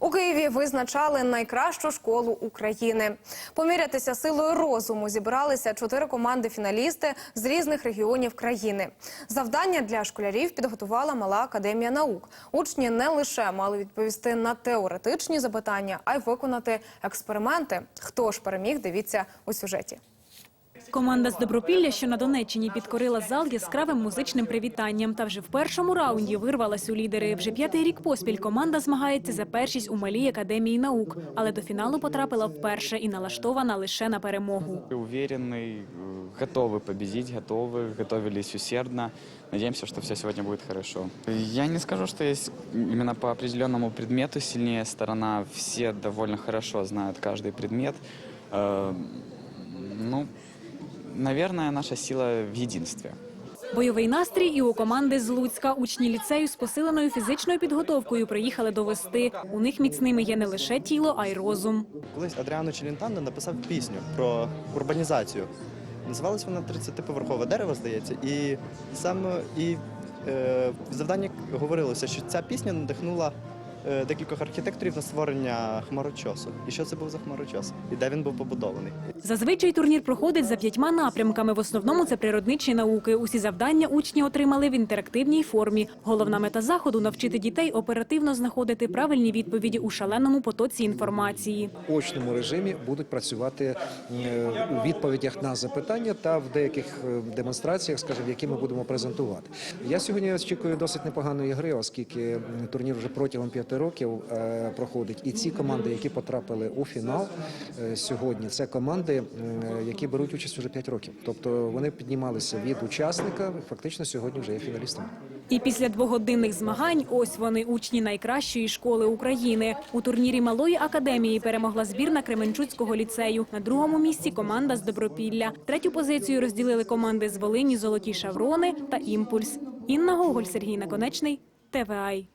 У Києві визначали найкращу школу України. Помірятися силою розуму зібралися чотири команди фіналісти з різних регіонів країни. Завдання для школярів підготувала мала академія наук. Учні не лише мали відповісти на теоретичні запитання, а й виконати експерименти. Хто ж переміг? Дивіться у сюжеті. Команда з Добропілля, що на Донеччині, підкорила зал яскравим музичним привітанням. Та вже в першому раунді вирвалась у лідери. Вже п'ятий рік поспіль команда змагається за першість у малій академії наук, але до фіналу потрапила вперше і налаштована лише на перемогу. Уверенный, э, готовы победить, готовы, готовились усердно. Надеемся, что все сегодня будет хорошо. Я не скажу, что есть именно по определенному предмету сильнее сторона. Все довольно хорошо знают каждый предмет. Наверное, наша сила в единстве. Бойовий настрій і у команди з Луцька. Учні ліцею з посиленою фізичною підготовкою приїхали довести. У них міцними є не лише тіло, а й розум. Колись Адріано Челентано написав пісню про урбанізацію. Називалась вона «30-поверхове дерево, здається. І саме і е, в завданні говорилося, що ця пісня надихнула декількох архітекторів на створення хмарочосу. І що це був за хмарочос? І де він був побудований? Зазвичай турнір проходить за п'ятьма напрямками. В основному це природничі науки. Усі завдання учні отримали в інтерактивній формі. Головна мета заходу навчити дітей оперативно знаходити правильні відповіді у шаленому потоці інформації. очному режимі будуть працювати е, у відповідях на запитання та в деяких е, демонстраціях, скажімо, які ми будемо презентувати. Я сьогодні очікую досить непоганої гри, оскільки турнір вже протягом п'яти років е, проходить. І ці команди, які потрапили у фінал е, сьогодні, це команди, які беруть участь уже п'ять років. Тобто вони піднімалися від учасника, фактично сьогодні вже є фіналістами. І після двогодинних змагань ось вони учні найкращої школи України. У турнірі малої академії перемогла збірна Кременчуцького ліцею. На другому місці команда з Добропілля. Третю позицію розділили команди з Волині Золоті Шаврони та Імпульс. Інна Гоголь, Сергій Наконечний, ТВАЙ.